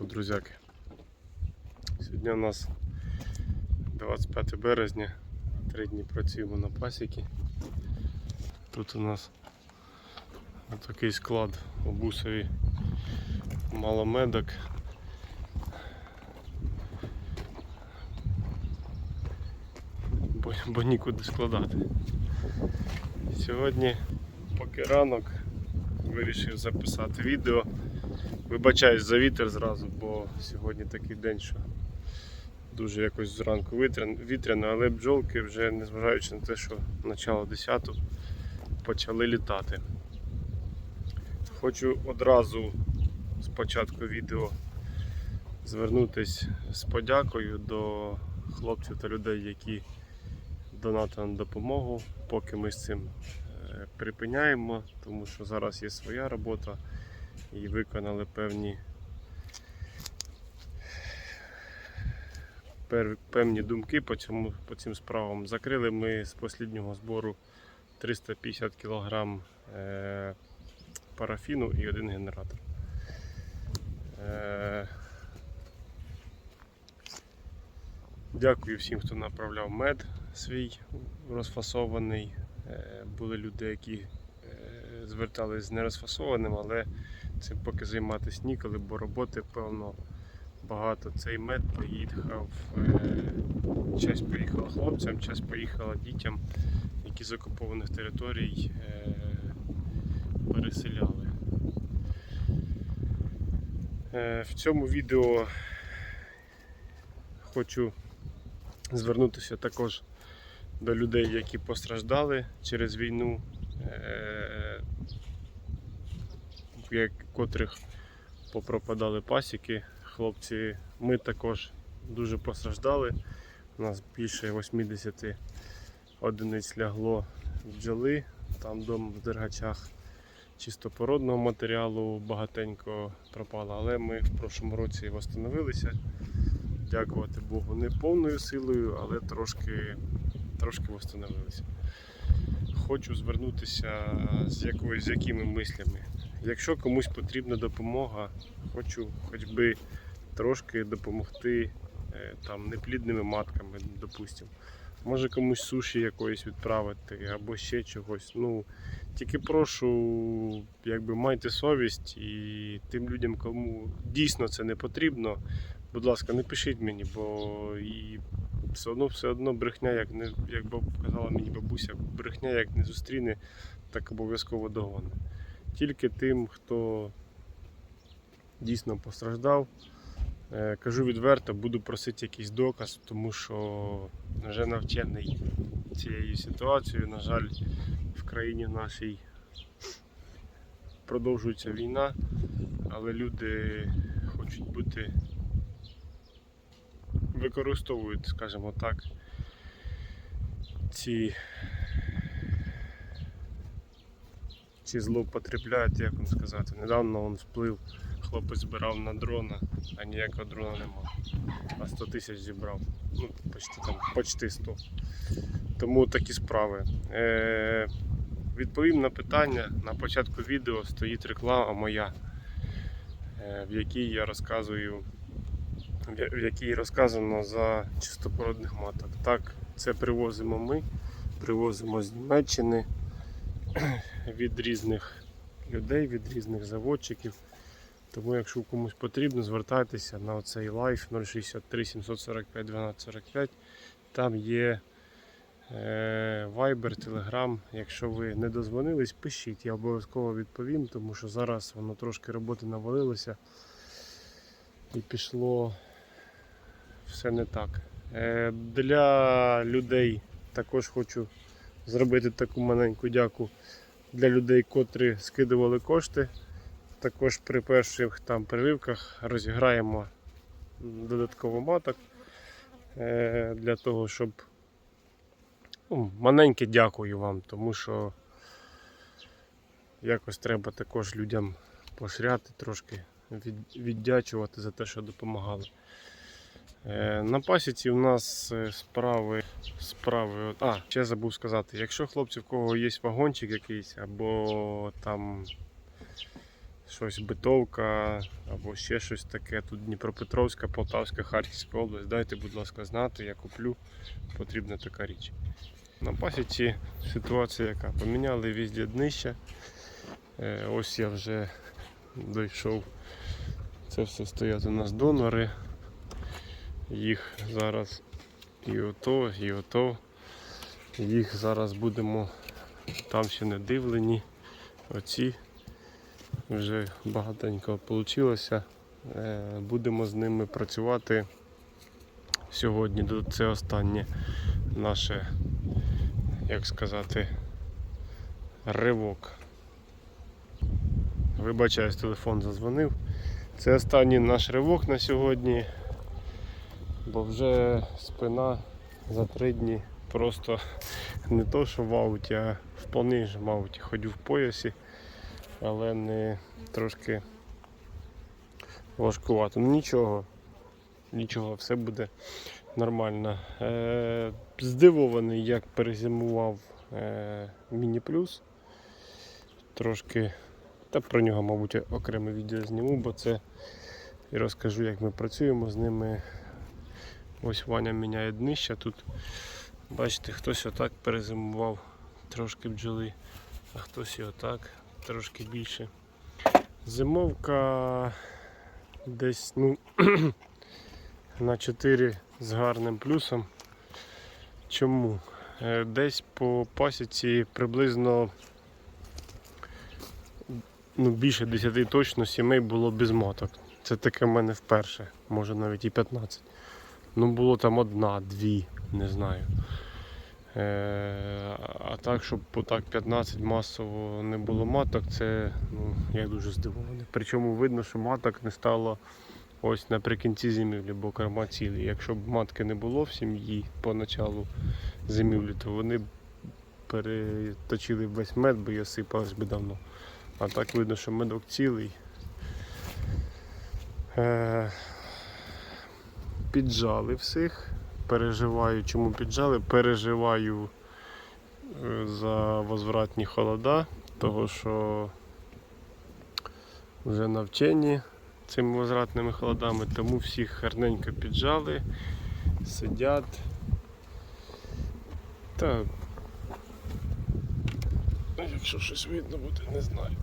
друзяки. Сьогодні у нас 25 березня, три дні працюємо на пасіки. Тут у нас такий склад у бусові маломедок. Бо, бо нікуди складати. Сьогодні, поки ранок, вирішив записати відео. Вибачаюсь за вітер зразу, бо сьогодні такий день, що дуже якось зранку вітряно, але бджолки вже незважаючи на те, що начало 10 почали літати. Хочу одразу з початку відео звернутися з подякою до хлопців та людей, які донатили на допомогу, поки ми з цим е, припиняємо, тому що зараз є своя робота і виконали певні певні думки по, цьому, по цим справам. Закрили ми з останнього збору 350 кг е, парафіну і один генератор. Е, Дякую всім, хто направляв мед свій розфасований. Е, Були люди, які звертались з нерозфасованим, але цим поки займатися ніколи, бо роботи певно багато. Цей мед поїхав, е, часть поїхала хлопцям, часть поїхала дітям, які з окупованих територій е, переселяли. Е, В цьому відео хочу звернутися також до людей, які постраждали через війну, як- котрих попропадали пасіки. Хлопці, ми також дуже постраждали. У нас більше 80 одиниць лягло бджоли, там дом в Дергачах чистопородного матеріалу багатенько пропало, але ми в прошлому році восстановилися. Дякувати Богу, не повною силою, але трошки, трошки восстановилися. Хочу звернутися з якоюсь з якими мислями. Якщо комусь потрібна допомога, хочу хоч би трошки допомогти е, там, неплідними матками, допустимо. Може комусь суші якоїсь відправити або ще чогось. Ну, тільки прошу, якби майте совість і тим людям, кому дійсно це не потрібно, будь ласка, не пишіть мені, бо і все одно, все одно брехня, як не як казала мені бабуся, брехня як не зустріне, так обов'язково догоне. Тільки тим, хто дійсно постраждав. Е, Кажу відверто, буду просити якийсь доказ, тому що вже навчений цією ситуацією. На жаль, в країні нашій продовжується війна, але люди хочуть бути використовують, скажімо так, ці, ці злоупотребляють, як вам сказати. Недавно він вплив, хлопець збирав на дрона, а ніякого дрона нема. А 100 тисяч зібрав. Ну, почти, там, почти 100. Тому такі справи. Е, відповім на питання. На початку відео стоїть реклама моя, е, в якій я розказую в якій розказано за чистопородних маток. Так, це привозимо ми, привозимо з Німеччини від різних людей, від різних заводчиків. Тому, якщо комусь потрібно, звертайтеся на цей лайф 063 745 1245. Там є е, Viber, Telegram. Якщо ви не дозвонились, пишіть, я обов'язково відповім, тому що зараз воно трошки роботи навалилося і пішло все не так. Е, Для людей також хочу зробити таку маленьку дяку для людей, котрі скидували кошти. Також при перших там прививках розіграємо додатково маток е, для того, щоб ну, маленьке дякую вам, тому що якось треба також людям поширяти трошки, віддячувати за те, що допомагали. Е, На пасіці у нас е, справи, справи. А, ще забув сказати, якщо хлопці в кого є вагончик якийсь, або там щось битовка або ще щось таке. Тут Дніпропетровська, Полтавська, Харківська область. Дайте, будь ласка, знати, я куплю. Потрібна така річ. На пасіці ситуація яка? Поміняли візді днище. Е, Ось я вже дійшов. Це все стоять у нас донори. Їх зараз і ото, і ото. Їх зараз будемо там ще не дивлені. Оці вже багатенько вийшло. Будемо з ними працювати сьогодні. Це останнє наше, як сказати, ривок. Вибачаюсь, телефон зазвонив. Це останній наш ривок на сьогодні, бо вже спина за три дні просто не то, що в ауті, а в повнішому ауті. Ходю в поясі, але не трошки важкувато. Ну нічого, нічого, все буде нормально. Е, здивований, як перезимував е, Міні Плюс. Трошки, та про нього, мабуть, окреме відео зніму, бо це і розкажу, як ми працюємо з ними. Ось Ваня міняє днище. Тут бачите, хтось отак перезимував трошки бджоли, а хтось і отак, трошки більше. Зимовка десь ну, на 4 з гарним плюсом. Чому? Е, Десь по пасіці приблизно ну, більше 10 точно сімей було без маток. Це таке в мене вперше, може навіть і 15. Ну було там одна, дві, не знаю. Е, а так, щоб так 15 масово не було маток, це ну, я дуже здивований. Причому видно, що маток не стало ось наприкінці зимівлі, бо корма цілі. Якщо б матки не було в сім'ї по началу зимівлі, то вони б переточили весь мед, бо я сипалась би давно. А так видно, що медок цілий. Е, піджали всіх. Переживаю, чому піджали? Переживаю е, за возвратні холода, того що вже навчені цими возвратними холодами, тому всіх гарненько піджали, сидять. Та якщо щось видно буде, не знаю.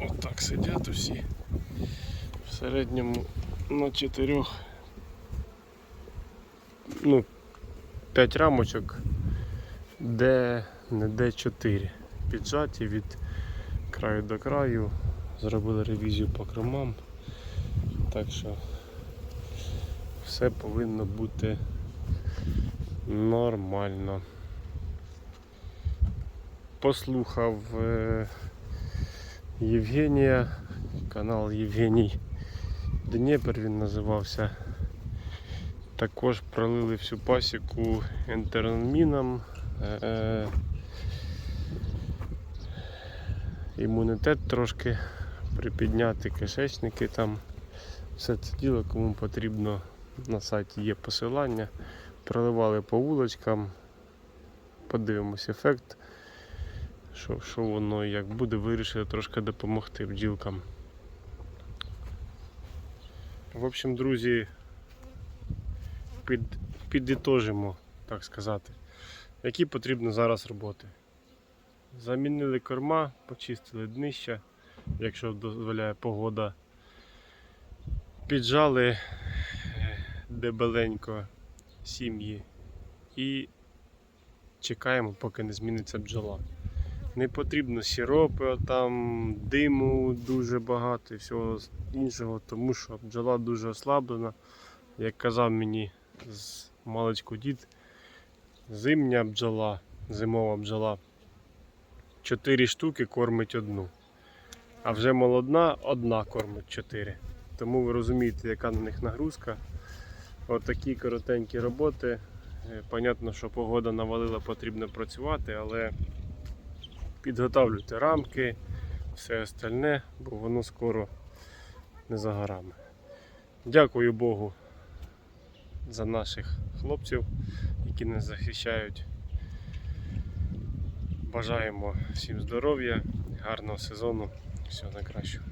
Отак сидять усі. В середньому на чотирьох ну, 5 рамочок, де не де 4 піджаті від краю до краю. Зробили ревізію по кромам. Так що все повинно бути нормально. Послухав е, Євгенія, канал Євгеній Дніпер він називався. Також пролили всю пасіку ентеронміном. Е, імунітет трошки припідняти, кишечники там. Все це діло, кому потрібно на сайті є посилання. Проливали по вулочкам. Подивимось ефект. Що, що воно як буде, вирішили трошки допомогти бджілкам. В общем, друзі, під, підітожимо, так сказати, які потрібно зараз роботи. Замінили корма, почистили днища, якщо дозволяє погода. Піджали е, дебеленько сім'ї і чекаємо, поки не зміниться бджола. Не потрібно сіропи, там диму дуже багато і всього іншого, тому що бджола дуже ослаблена. Як казав мені з маличку дід, зимня бджола, зимова бджола. Чотири штуки кормить одну. А вже молодна одна кормить чотири. Тому ви розумієте, яка на них нагрузка. Отакі коротенькі роботи. Е, Понятно, що погода навалила, потрібно працювати, але підготовлюйте рамки, все остальне, бо воно скоро не за горами. Дякую Богу за наших хлопців, які нас захищають. Бажаємо всім здоров'я, гарного сезону, всього найкращого.